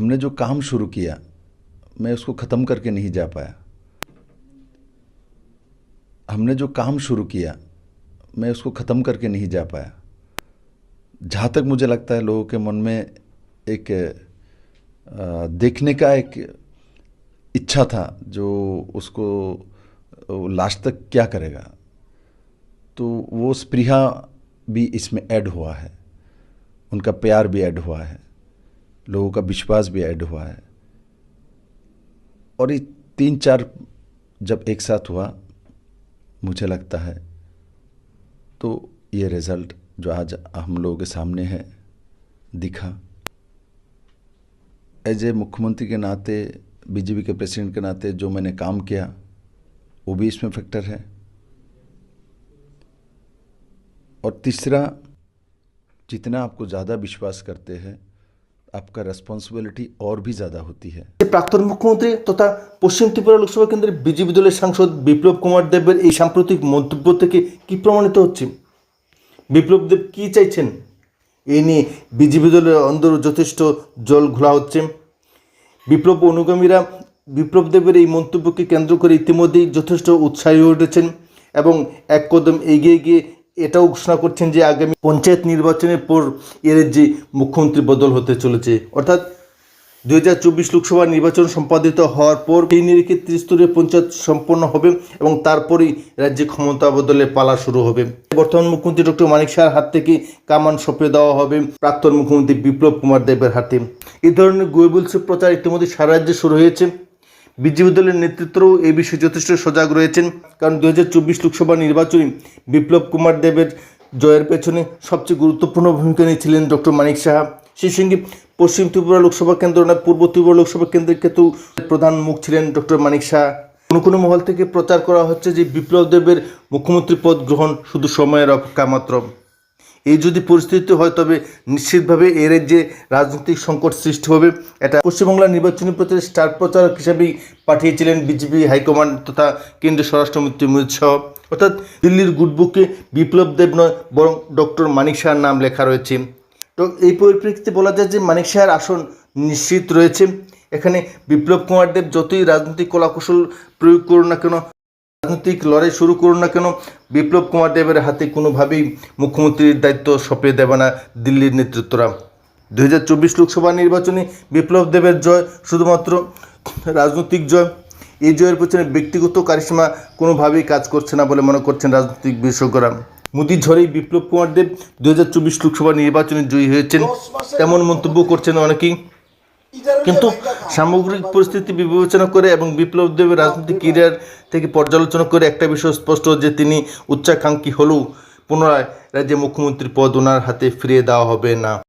हमने जो काम शुरू किया, मैं उसको ख़त्म करके नहीं जा पाया। हमने जो काम शुरू किया, मैं उसको ख़त्म करके नहीं जा पाया। जहाँ तक मुझे लगता है लोगों के मन में एक देखने का एक इच्छा था जो उसको लास्ट तक क्या करेगा। तो वो स्पृहा भी इसमें ऐड हुआ है। उनका प्यार भी ऐड हुआ है। लोगों का विश्वास भी ऐड हुआ है। और ये तीन चार जब एक साथ हुआ, मुझे लगता है तो ये रिज़ल्ट जो आज हम लोगों के सामने है, दिखा। एज ए मुख्यमंत्री के नाते, बीजेपी के प्रेसिडेंट के नाते जो मैंने काम किया, वो भी इसमें फैक्टर है। और तीसरा, जितना आपको ज़्यादा विश्वास करते हैं आपका रेस्पॉन्सिबिलिटी और भी ज़्यादा होती है যে প্রাক্তন মুখ্যমন্ত্রী তথা পশ্চিম ত্রিপুরা লোকসভা কেন্দ্রের বিজেপি দলের সাংসদ বিপ্লব কুমার দেবের এই সাম্প্রতিক মন্তব্য থেকে কি প্রমাণিত হচ্ছে বিপ্লব দেব কি চাইছেন এই নিয়ে বিজেপি দলের অন্দর যথেষ্ট জল ঘোলা হচ্ছে বিপ্লব অনুগামীরা বিপ্লব দেবের এই মন্তব্যকে কেন্দ্র করে ইতিমধ্যেই যথেষ্ট উৎসাহী হয়ে উঠেছেন এবং এক কদম এগিয়ে গিয়ে এটাও ঘোষণা করছেন যে আগামী পঞ্চায়েত নির্বাচনের পর এর যে মুখ্যমন্ত্রী বদল হতে চলেছে। অর্থাৎ দু হাজার চব্বিশ লোকসভা নির্বাচন সম্পাদিত হওয়ার পর এই নিরিখে ত্রিস্তরীয় পঞ্চায়েত সম্পন্ন হবে এবং তারপরেই রাজ্যে ক্ষমতা বদলে পালা শুরু হবে। বর্তমান মুখ্যমন্ত্রী ডক্টর মানিক শাহর হাত থেকে কামান সঁপে দেওয়া হবে প্রাক্তন মুখ্যমন্ত্রী বিপ্লব কুমার দেবের হাতে। এই ধরনের গোয়েবলস প্রচার ইতিমধ্যে সারা রাজ্যে শুরু হয়েছে। বিজেপি দলের নেতৃত্বও এই বিষয়ে যথেষ্ট সজাগ রয়েছেন, কারণ দু হাজার চব্বিশ লোকসভা নির্বাচনে বিপ্লব কুমার দেবের জয়ের পেছনে সবচেয়ে গুরুত্বপূর্ণ ভূমিকা নিয়েছিলেন ডক্টর মানিক সাহা। সেই সঙ্গে পশ্চিম ত্রিপুরা লোকসভা কেন্দ্র না পূর্ব ত্রিপুরা লোকসভা কেন্দ্রের ক্ষেত্রেও প্রধান মুখ ছিলেন ডক্টর মানিক শাহ কোনো কোনো মহল থেকে প্রচার করা হচ্ছে যে বিপ্লব দেবের মুখ্যমন্ত্রী পদ গ্রহণ শুধু সময়ের অপেক্ষা মাত্র। এই যদি পরিস্থিতি হয়, তবে নিশ্চিতভাবে এর যে রাজনৈতিক সংকট সৃষ্টি হবে, এটা পশ্চিমবাংলার নির্বাচনী প্রচারে স্টার প্রচারক হিসেবেই পাঠিয়েছিলেন বিজেপি হাইকমান্ড তথা কেন্দ্রীয় স্বরাষ্ট্রমন্ত্রী অমিত শাহ। অর্থাৎ দিল্লির গুডবুকে বিপ্লব দেব নয়, বরং ডক্টর মানিক শাহর নাম লেখা রয়েছে। তো এই পরিপ্রেক্ষিতে বলা যায় যে মানিক শাহের আসন নিশ্চিত রয়েছে। এখানে বিপ্লব কুমার দেব যতই রাজনৈতিক কলাকৌশল প্রয়োগ করুন না কেন রাজনৈতিক লড়াই শুরু করুন না কেন? বিপ্লব কুমার দেবের হাতে কোনোভাবেই মুখ্যমন্ত্রীর দায়িত্ব সঁপে দেবে না দিল্লির নেতৃত্বরা। দু হাজার চব্বিশ লোকসভা নির্বাচনে বিপ্লব দেবের জয় শুধুমাত্র রাজনৈতিক জয়। এই জয়ের পেছনে ব্যক্তিগত কারিশ্মা কোনোভাবেই কাজ করছে না বলে মনে করছেন রাজনৈতিক বিশেষজ্ঞরা। মোদি ঝড়েই বিপ্লব কুমার দেব দু হাজার চব্বিশ লোকসভা নির্বাচনে জয়ী হয়েছেন। তেমন মন্তব্য করছেন অনেকেই। কিন্তু সামগ্রিক পরিস্থিতি বিবেচনা করে এবং বিপ্লব দেবের রাজনৈতিক ক্যারিয়ার থেকে পর্যালোচনা করে একটা বিষয় স্পষ্ট যে তিনি উচ্চাকাঙ্ক্ষী হলেও পুনরায় রাজ্যে মুখ্যমন্ত্রীর পদ ওনার হাতে ফিরিয়ে দেওয়া হবে না।